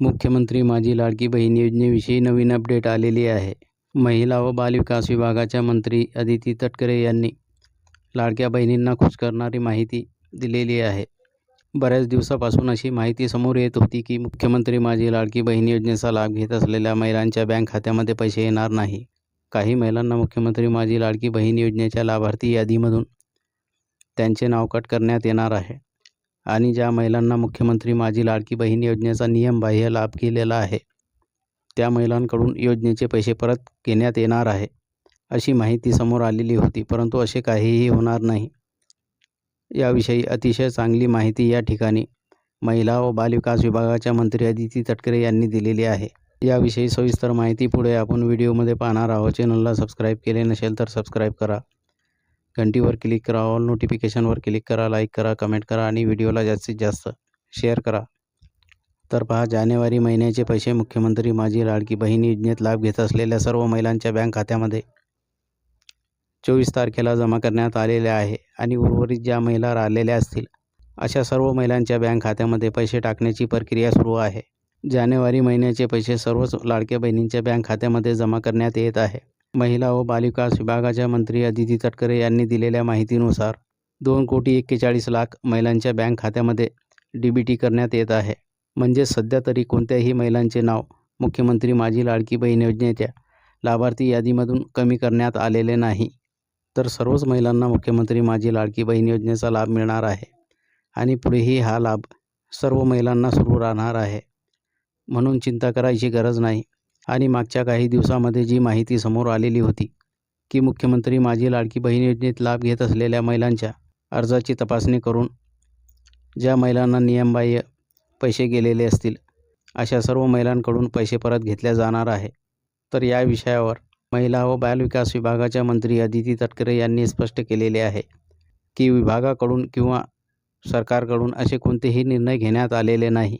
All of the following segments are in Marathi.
मुख्यमंत्री माझी लाडकी बहीण योजनेविषयी नवीन अपडेट आलेली आहे. महिला व बालविकास विभागाच्या मंत्री अदिती तटकरे यांनी लाडक्या बहिणींना खुश करणारी माहिती दिलेली आहे. बऱ्याच दिवसापासून अशी माहिती समोर येत होती की मुख्यमंत्री माझी लाडकी बहीण योजनेचा लाभ घेत असलेल्या महिलांच्या बँक खात्यामध्ये पैसे येणार नाही. काही महिलांना मुख्यमंत्री माझी लाडकी बहीण योजनेच्या लाभार्थी यादीमधून त्यांचे नाव कट करण्यात येणार आहे. आणि ज्या महिलांना मुख्यमंत्री माझी लाडकी बहीण योजनेचा नियमबाह्य लाभ केलेला आहे त्या महिलांकडून योजनेचे पैसे परत घेण्यात येणार आहे अशी माहिती समोर आलेली होती परंतु असे काहीही होणार नाही. याविषयी अतिशय चांगली माहिती या ठिकाणी महिला व बालविकास विभागाच्या मंत्री अदिती तटकरे यांनी दिलेली आहे. याविषयी सविस्तर माहिती पुढे आपण व्हिडिओमध्ये पाहणार आहोत. चॅनलला सबस्क्राईब केले नसेल तर सबस्क्राईब करा. घंटीवर क्लिक करा ऑल नोटिफिकेशनवर क्लिक करा लाईक करा कमेंट करा आणि व्हिडिओला जास्तीत जास्त शेअर करा. तर पहा जानेवारी महिन्याचे पैसे मुख्यमंत्री माझी लाडकी बहीण योजनेत लाभ घेत असलेल्या सर्व महिलांच्या बँक खात्यामध्ये चोवीस तारखेला जमा करण्यात आलेले आहे आणि उर्वरित ज्या महिला राहिलेल्या असतील अशा सर्व महिलांच्या बँक खात्यामध्ये पैसे टाकण्याची प्रक्रिया सुरू आहे. जानेवारी महिन्याचे पैसे सर्वच लाडक्या बहिणींच्या बँक खात्यामध्ये जमा करण्यात येत आहे. महिला व बालविकास विभागाच्या मंत्री अदिती तटकरे यांनी दिलेल्या माहितीनुसार दोन कोटी एक्केचाळीस लाख महिलांच्या बँक खात्यामध्ये डी बी टी करण्यात येत आहे. म्हणजे सध्या तरी कोणत्याही महिलांचे नाव मुख्यमंत्री माझी लाडकी बहीण योजनेच्या लाभार्थी यादीमधून कमी करण्यात आलेले नाही. तर सर्वच महिलांना मुख्यमंत्री माझी लाडकी बहीण योजनेचा लाभ मिळणार आहे आणि पुढेही हा लाभ सर्व महिलांना सुरू राहणार आहे. म्हणून चिंता करायची गरज नाही. आणि मागच्या काही दिवसामध्ये जी माहिती समोर आलेली होती की मुख्यमंत्री माझी लाडकी बहीण योजनेत लाभ घेत असलेल्या महिलांच्या अर्जाची तपासणी करून ज्या महिलांना नियमबाह्य पैसे गेलेले असतील अशा सर्व महिलांकडून पैसे परत घेतल्या जाणार आहे. तर या विषयावर महिला व बालविकास विभागाच्या मंत्री अदिती तटकरे यांनी स्पष्ट केलेले आहे की विभागाकडून किंवा सरकारकडून असे कोणतेही निर्णय घेण्यात आलेले नाही.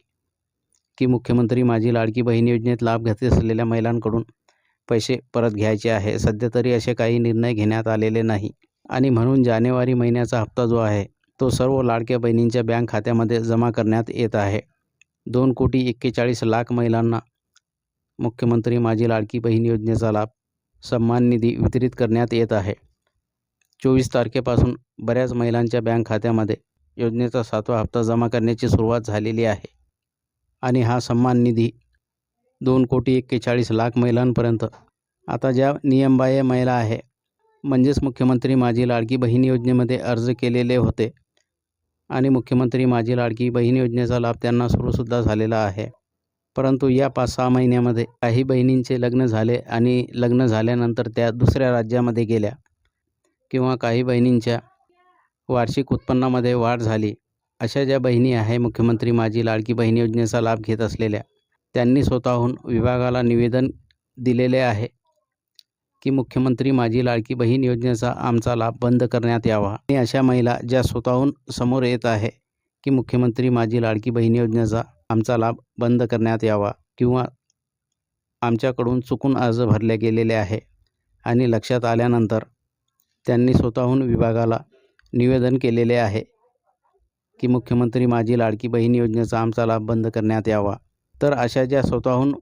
की मुख्यमंत्री माझी लाडकी बहीण योजनेत लाभ घेत असलेल्या महिलांकडून पैसे परत घ्यायचे आहे. सध्या तरी असे काही निर्णय घेण्यात आलेले नाही. आणि म्हणून जानेवारी महिन्याचा हप्ता जो आहे तो सर्व लाडक्या बहिणींच्या बँक खात्यामध्ये जमा करण्यात येत आहे. दोन कोटी एक्केचाळीस लाख महिलांना मुख्यमंत्री माझी लाडकी बहीण योजनेचा लाभ सन्मान निधी वितरित करण्यात येत आहे. चोवीस तारखेपासून बऱ्याच महिलांच्या बँक खात्यामध्ये योजनेचा सातवा हप्ता जमा करण्याची सुरुवात झालेली आहे. आणि हा सन्मान निधी दोन कोटी एक्केचाळीस लाख महिलांपर्यंत. आता ज्या नियमबाह्य महिला आहे म्हणजेच मुख्यमंत्री माझी लाडकी बहीण योजनेमध्ये अर्ज केलेले होते आणि मुख्यमंत्री माझी लाडकी बहीण योजनेचा लाभ त्यांना सुरूसुद्धा झालेला आहे. परंतु या पाच सहा महिन्यामध्ये काही बहिणींचे लग्न झाले आणि लग्न झाल्यानंतर त्या दुसऱ्या राज्यामध्ये गेल्या किंवा काही बहिणींच्या वार्षिक उत्पन्नामध्ये वाढ झाली. अशा ज्या बहिणी आहे मुख्यमंत्री माझी लाडकी बहीण योजनेचा लाभ घेत असलेल्या त्यांनी स्वतःहून विभागाला निवेदन दिलेले आहे की मुख्यमंत्री माझी लाडकी बहीण योजनेचा आमचा लाभ बंद करण्यात यावा. आणि अशा महिला ज्या स्वतःहून समोर येत आहे की मुख्यमंत्री माझी लाडकी बहीण योजनेचा आमचा लाभ बंद करण्यात यावा किंवा आमच्याकडून चुकून अर्ज भरले गेलेले आहे आणि लक्षात आल्यानंतर त्यांनी स्वतःहून विभागाला निवेदन केलेले आहे की मुख्यमंत्री माझी लाडकी बहीण योजनेचा आमचा लाभ बंद करण्यात यावा. तर अशा ज्या स्वतःहून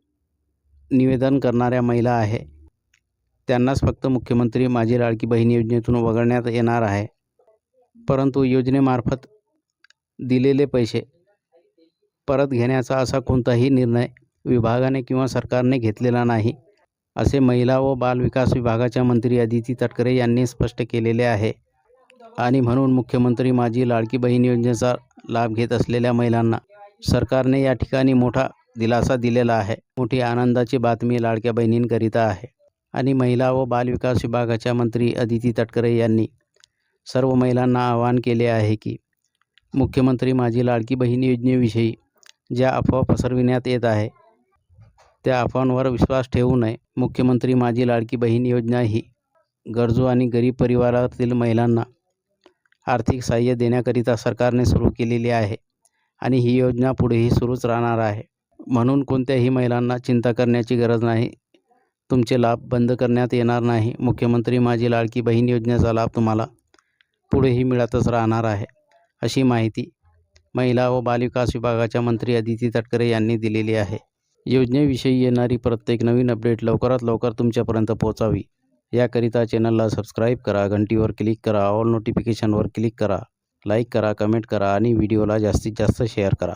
निवेदन करणाऱ्या महिला आहे त्यांनाच फक्त मुख्यमंत्री माझी लाडकी बहीण योजनेतून वगळण्यात येणार आहे. परंतु योजनेमार्फत दिलेले पैसे परत घेण्याचा असा कोणताही निर्णय विभागाने किंवा सरकारने घेतलेला नाही असे महिला व बालविकास विभागाच्या मंत्री अदिती तटकरे यांनी स्पष्ट केलेले आहे. आणि म्हणून मुख्यमंत्री माझी लाडकी बहीण योजनेचा लाभ घेत असलेल्या महिलांना सरकारने या ठिकाणी मोठा दिलासा दिलेला आहे. मोठी आनंदाची बातमी लाडक्या बहिणींकरिता आहे. आणि महिला व बालविकास विभागाच्या मंत्री अदिती तटकरे यांनी सर्व महिलांना आवाहन केले आहे की मुख्यमंत्री माझी लाडकी बहीण योजनेविषयी ज्या अफवा पसरविण्यात येत आहे त्या अफवांवर विश्वास ठेवू नये. मुख्यमंत्री माझी लाडकी बहीण योजना ही गरजू आणि गरीब परिवारातील महिलांना आर्थिक सहाय्य देण्याकरिता सरकारने सुरू केलेली आहे आणि ही योजना पुढेही सुरूच राहणार आहे. म्हणून कोणत्याही महिलांना चिंता करण्याची गरज नाही. तुमचे लाभ बंद करण्यात येणार नाही. मुख्यमंत्री माझी लाडकी बहीण योजनेचा लाभ तुम्हाला पुढेही मिळतच राहणार आहे अशी माहिती महिला व बालविकास विभागाच्या मंत्री अदिती तटकरे यांनी दिलेली आहे. योजनेविषयी येणारी प्रत्येक नवीन अपडेट लवकरात लवकर तुमच्यापर्यंत पोहोचावी. याकरिता चॅनलला सबस्क्राईब करा घंटीवर क्लिक करा ऑल नोटिफिकेशनवर क्लिक करा लाईक करा कमेंट करा आणि व्हिडिओला जास्तीत जास्त शेअर करा.